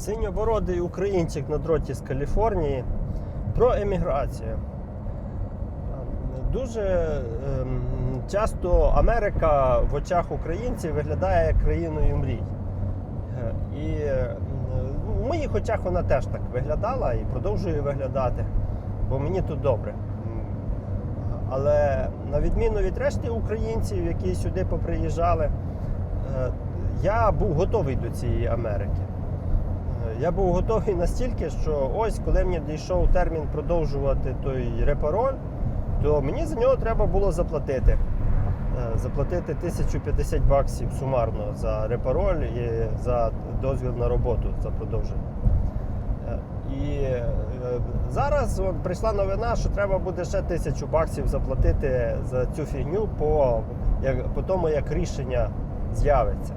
Синьобородий українчик на дроті з Каліфорнії про еміграцію. Дуже ем, часто Америка в очах українців виглядає країною мрій. Е, І е, в моїх очах вона теж так виглядала і продовжує виглядати, бо мені тут добре. Але на відміну від решти українців, які сюди поприїжджали, е, я був готовий до цієї Америки. Я був готовий настільки, що ось коли мені дійшов термін продовжувати той репароль, то мені за нього треба було заплатити. Е, Заплатити 1050 баксів сумарно за репароль і за дозвіл на роботу за продовження. Е, І е, зараз от прийшла новина, що треба буде ще тисячу баксів заплатити за цю фігню по, як, по тому, як рішення з'явиться.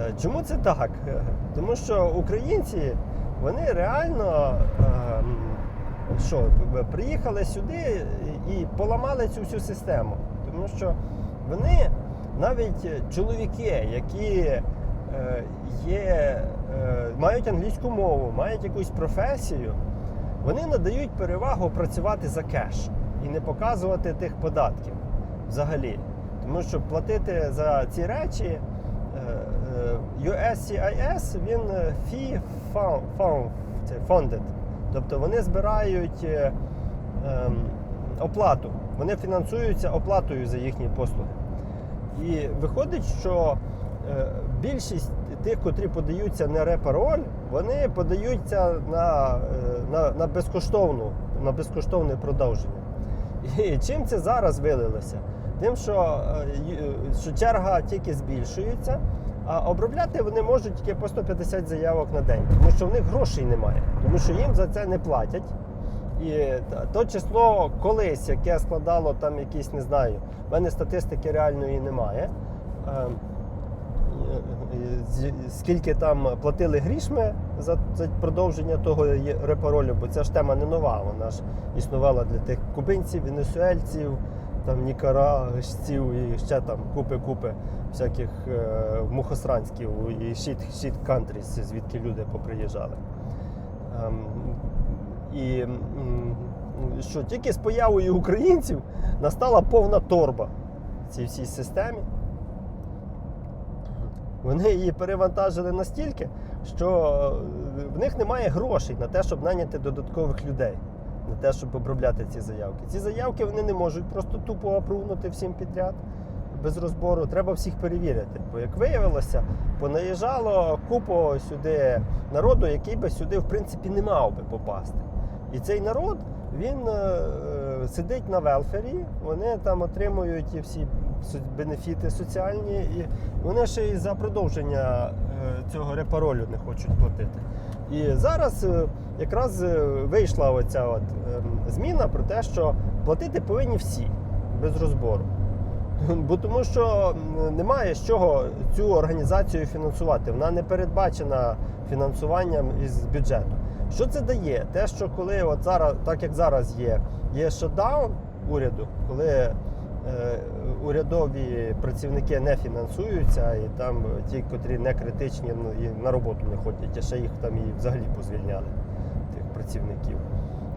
Е, Чому це так? Е, Тому що українці вони реально ем, що, приїхали сюди і поламали цю всю систему. Тому що вони навіть чоловіки, які е, є, е, мають англійську мову, мають якусь професію, вони надають перевагу працювати за кеш і не показувати тих податків взагалі. Тому що платити за ці речі е, е, USCIS він е, fee funded. Тобто вони збирають е, ем, оплату, вони фінансуються оплатою за їхні послуги. І виходить, що е, більшість тих, котрі подаються на репароль, вони подаються на, на, на, безкоштовну, на безкоштовне продовження. І чим це зараз вилилося? Тим, що, що черга тільки збільшується, а обробляти вони можуть тільки по 150 заявок на день, тому що в них грошей немає, тому що їм за це не платять. І то число колись, яке складало там якісь, не знаю, в мене статистики реальної немає. Ем, Скільки там платили грішми за, продовження того репаролю, бо ця ж тема не нова, вона ж існувала для тих кубинців, венесуельців, там нікарагців і ще там купи-купи всяких е, мухосранськів і shit countries, звідки люди поприїжджали. Ем, і що тільки з появою українців настала повна торба цій всій системі. Вони її перевантажили настільки, що е, в них немає грошей на те, щоб наняти додаткових людей, на те, щоб обробляти ці заявки. Ці заявки вони не можуть просто тупо опрувнути всім підряд без розбору. Треба всіх перевірити. Бо, як виявилося, понаїжджало купу сюди народу, який би сюди, в принципі, не мав би попасти. І цей народ він е, е, сидить на велфері, вони там отримують всі бенефіти соціальні, і вони ще й за продовження е, цього репаролю не хочуть платити. І зараз е, якраз е, вийшла оця от ем, зміна про те, що платити повинні всі без розбору. Бо тому що немає з чого цю організацію фінансувати. Вона не передбачена фінансуванням із бюджету. Що це дає? Те, що коли от зараз, так як зараз є, є шотдаун уряду, коли урядові працівники не фінансуються, і там ті, котрі не критичні, ну, і на роботу не ходять, а ще їх там і взагалі позвільняли, тих працівників,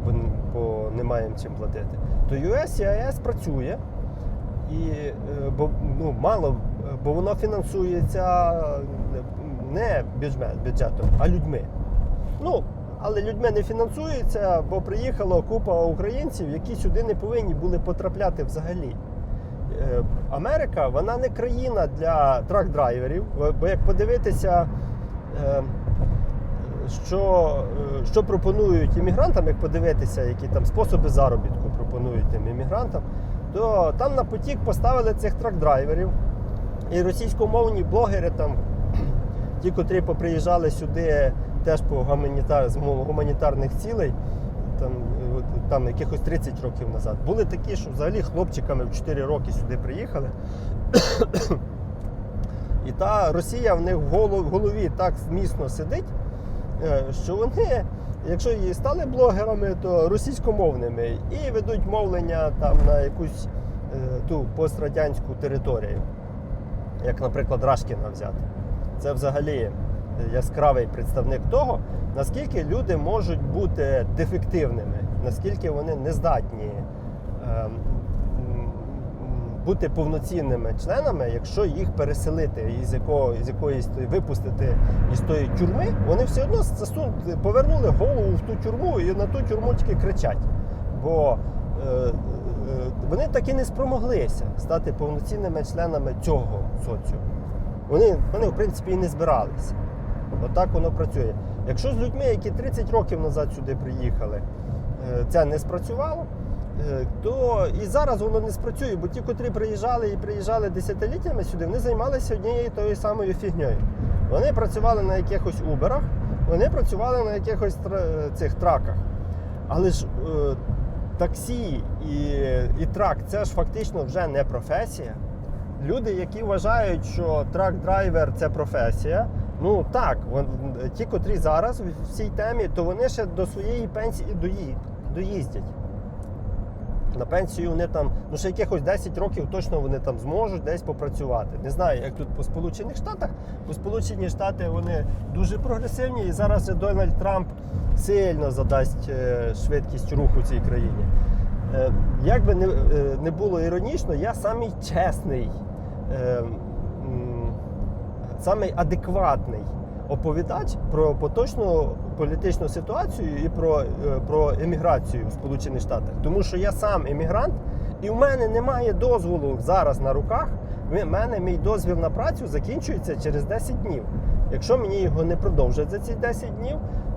бо, бо немає їм чим платити. То USCIS працює. І е, бо ну мало, е, бо воно фінансується не бюджет- бюджетом, а людьми. Ну, але людьми не фінансується, бо приїхала купа українців, які сюди не повинні були потрапляти взагалі. Е, Америка вона не країна для трак-драйверів, бо як подивитися, е, що, е, що пропонують іммігрантам, як подивитися, які там способи заробітку пропонують тим іммігрантам, то там на потік поставили цих трак-драйверів. І російськомовні блогери там, ті, котрі поприїжджали сюди теж по гуманітар, з гуманітарних цілей, там, от, там якихось 30 років назад, були такі, що взагалі хлопчиками в 4 роки сюди приїхали. І та Росія в них в голові так міцно сидить, е, що вони, якщо і стали блогерами, то російськомовними і ведуть мовлення там на якусь е, ту пострадянську територію, як, наприклад, Рашкіна взяти. Це взагалі яскравий представник того, наскільки люди можуть бути дефективними, наскільки вони не здатні ем, бути повноцінними членами, якщо їх переселити із якого з якоїсь випустити із тої тюрми, вони все одно повернули голову в ту тюрму і на ту тюрму тільки кричать. Бо е, е, вони так і не спромоглися стати повноцінними членами цього соціуму. Вони, вони в принципі, і не збиралися. Отак воно працює. Якщо з людьми, які 30 років назад сюди приїхали, це не спрацювало, е, то і зараз воно не спрацює, бо ті, котрі приїжджали і приїжджали десятиліттями сюди, вони займалися однією тою самою фігньою. Вони працювали на якихось уберах, вони працювали на якихось цих траках. Але ж е, таксі і, і трак це ж фактично вже не професія. Люди, які вважають, що трак-драйвер це професія, ну так, ті, котрі зараз в цій темі, то вони ще до своєї пенсії доїздять. На пенсію вони там, ну ще якихось 10 років точно вони там зможуть десь попрацювати. Не знаю, як тут по Сполучених Штатах. Бо Сполучені Штати вони дуже прогресивні, і зараз Дональд Трамп сильно задасть е, швидкість руху цій країні. Е, Як би не, е, було іронічно, я самий чесний, е, м, самий адекватний оповідач про поточну політичну ситуацію і про, е, про еміграцію в Сполучених Штатах. Тому що я сам емігрант, і в мене немає дозволу зараз на руках. В мене мій дозвіл на працю закінчується через 10 днів. Якщо мені його не продовжать за ці 10 днів,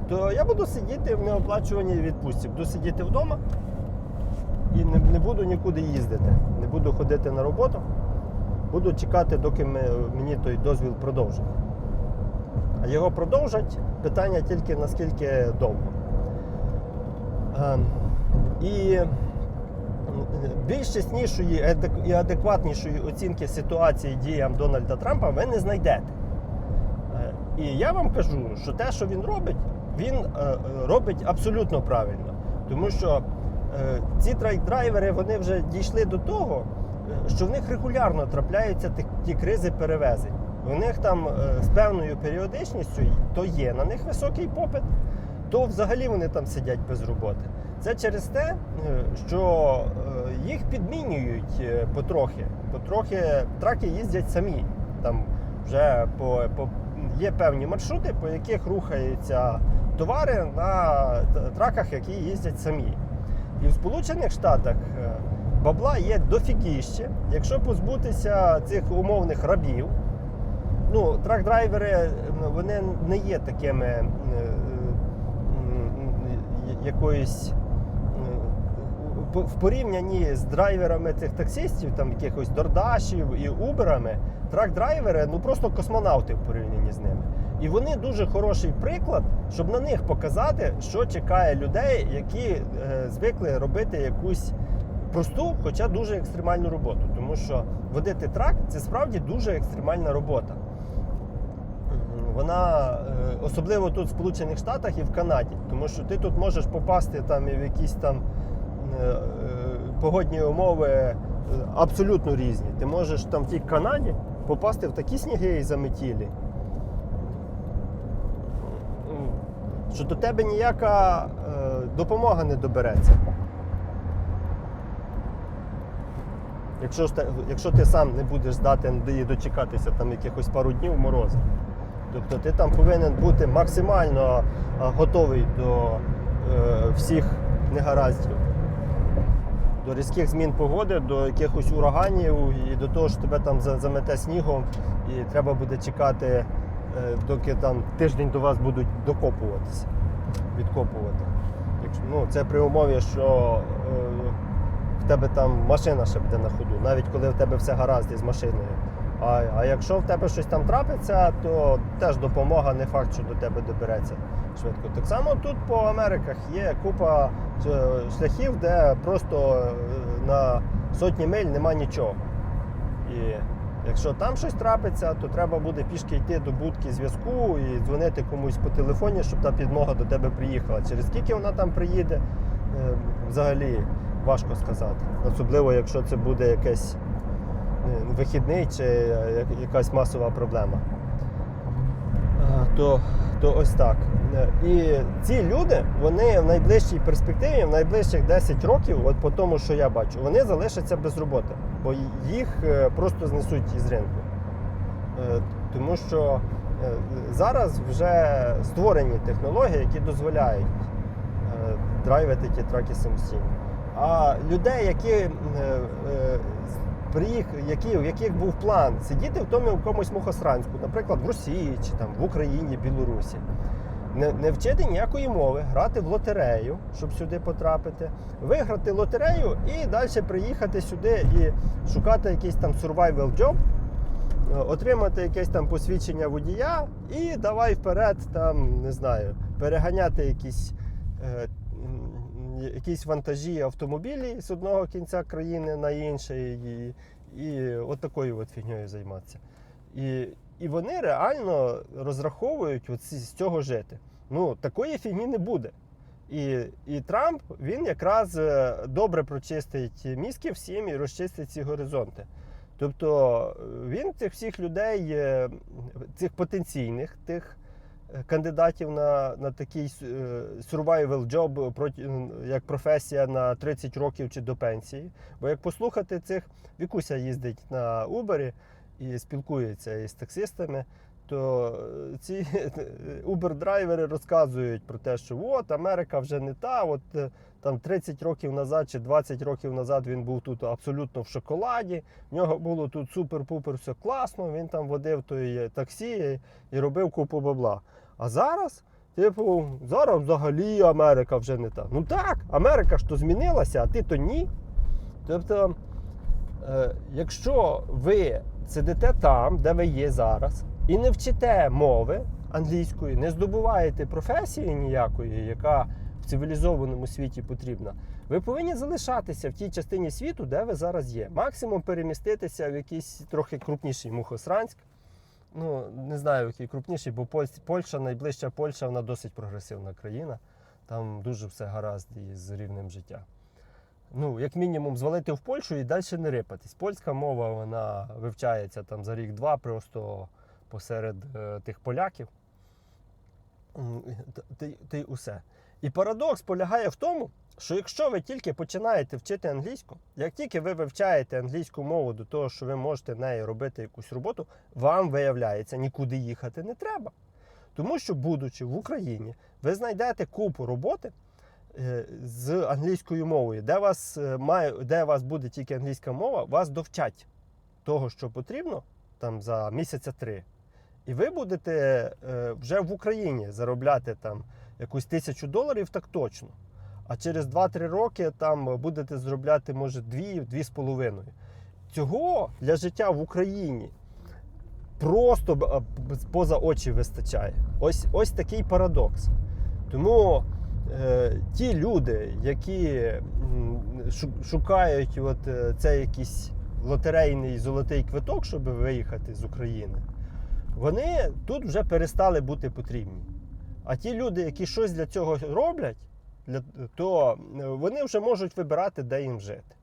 то я буду сидіти в неоплачуваній відпустці. Буду сидіти вдома і не, не буду нікуди їздити. Не буду ходити на роботу. Буду чекати, доки мені той дозвіл продовжать. А його продовжать питання тільки наскільки довго. Ем, І більш чеснішої і адекватнішої оцінки ситуації діям Дональда Трампа ви не знайдете. Е, І я вам кажу, що те, що він робить, він е, е, робить абсолютно правильно. Тому що ці трайк-драйвери вони вже дійшли до того, що в них регулярно трапляються ті, кризи перевезень. У них там е, з певною періодичністю то є на них високий попит, то взагалі вони там сидять без роботи. Це через те, е, що е, їх підмінюють потрохи. Потрохи траки їздять самі. Там вже по, по є певні маршрути, по яких рухаються товари на траках, які їздять самі. І в Сполучених Штатах бабла є дофігіще. Якщо позбутися цих умовних рабів, ну, трак-драйвери вони не є такими е, якоюсь в порівнянні з драйверами цих таксистів, там якихось дордашів і уберами, трак-драйвери ну просто космонавти в порівнянні з ними. І вони дуже хороший приклад, щоб на них показати, що чекає людей, які е, звикли робити якусь просту, хоча дуже екстремальну роботу. Тому що водити трак це справді дуже екстремальна робота. Вона е, особливо тут в Сполучених Штатах і в Канаді, тому що ти тут можеш попасти там в якісь там е, е, погодні умови абсолютно різні. Ти можеш там в тій Канаді попасти в такі сніги і заметілі, що до тебе ніяка допомога не добереться. Якщо, якщо ти сам не будеш здатен дочекатися там якихось пару днів морозу. Тобто ти там повинен бути максимально готовий до е, всіх негараздів, до різких змін погоди, до якихось ураганів і до того, що тебе там замете снігом, і треба буде чекати, е, доки там тиждень до вас будуть докопуватися, відкопувати. Якщо, ну, це при умові, що е, в тебе там машина ще буде на ходу, навіть коли в тебе все гаразд із машиною. А, а якщо в тебе щось там трапиться, то теж допомога не факт, що до тебе добереться швидко. Так само тут по Америках є купа е, шляхів, де просто е, на сотні миль нема нічого. І якщо там щось трапиться, то треба буде пішки йти до будки зв'язку і дзвонити комусь по телефоні, щоб та підмога до тебе приїхала. Через скільки вона там приїде, е, взагалі важко сказати. Особливо, якщо це буде якесь е, вихідний чи е, якась масова проблема. Е, То, то ось так. Е, І ці люди, вони в найближчій перспективі, в найближчих 10 років, от по тому, що я бачу, вони залишаться без роботи, бо їх просто знесуть із ринку. Тому що зараз вже створені технології, які дозволяють драйвити ті траки самостійно. А людей, які, е, е, які, в яких був план сидіти в тому якомусь мухосранську, наприклад, в Росії чи там в Україні, Білорусі, не, не вчити ніякої мови, грати в лотерею, щоб сюди потрапити, виграти лотерею і далі приїхати сюди і шукати якийсь там survival job, е, отримати якесь там посвідчення водія і давай вперед, там, не знаю, переганяти якісь. е, Якісь вантажі автомобілі з одного кінця країни на інший, і, і от такою от фігньою займатися. І, і вони реально розраховують от з цього жити. Ну, такої фігні не буде. І, і Трамп він якраз е, добре прочистить мізки всім і розчистить ці горизонти. Тобто е, він цих всіх людей, е, цих потенційних тих кандидатів на, на такий е, survival job, як професія на 30 років чи до пенсії. Бо як послухати цих, Вікуся їздить на Uber і спілкується із таксистами, то е, ці Uber-драйвери розказують про те, що от Америка вже не та. От е, там 30 років назад чи 20 років назад він був тут абсолютно в шоколаді. В нього було тут супер-пупер, все класно. Він там водив той таксі і робив купу бабла. А зараз, типу, зараз взагалі Америка вже не та. Ну так, Америка ж то змінилася, а ти то ні. Тобто, е, якщо ви сидите там, де ви є зараз, і не вчите мови англійської, не здобуваєте професії ніякої, яка в цивілізованому світі потрібна, ви повинні залишатися в тій частині світу, де ви зараз є. Максимум переміститися в якийсь трохи крупніший Мухосранськ. Ну, не знаю, який крупніший, бо Поль- Польща, найближча Польща, вона досить прогресивна країна. Там дуже все гаразд із рівнем життя. Ну, як мінімум, звалити в Польщу і далі не рипатись. Польська мова вона вивчається там за рік-два просто посеред е, тих поляків. Та, й- усе. І парадокс полягає в тому, що якщо ви тільки починаєте вчити англійську, як тільки ви вивчаєте англійську мову до того, що ви можете нею робити якусь роботу, вам виявляється, нікуди їхати не треба. Тому що, будучи в Україні, ви знайдете купу роботи е, з англійською мовою, де, вас, е, має, де вас буде тільки англійська мова, вас довчать того, що потрібно там за місяця три. І ви будете е, вже в Україні заробляти там якусь тисячу доларів, так точно. А через 2-3 роки там будете заробляти, може, 2-2,5. Цього для життя в Україні просто поза очі вистачає. Ось, ось такий парадокс. Тому е, ті люди, які шукають от, е, цей якийсь лотерейний золотий квиток, щоб виїхати з України, вони тут вже перестали бути потрібні. А ті люди, які щось для цього роблять, то е, вони вже можуть вибирати, де їм жити.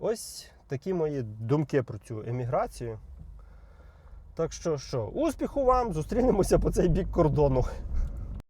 Ось такі мої думки про цю еміграцію. Так що, що, успіху вам! Зустрінемося по цей бік кордону.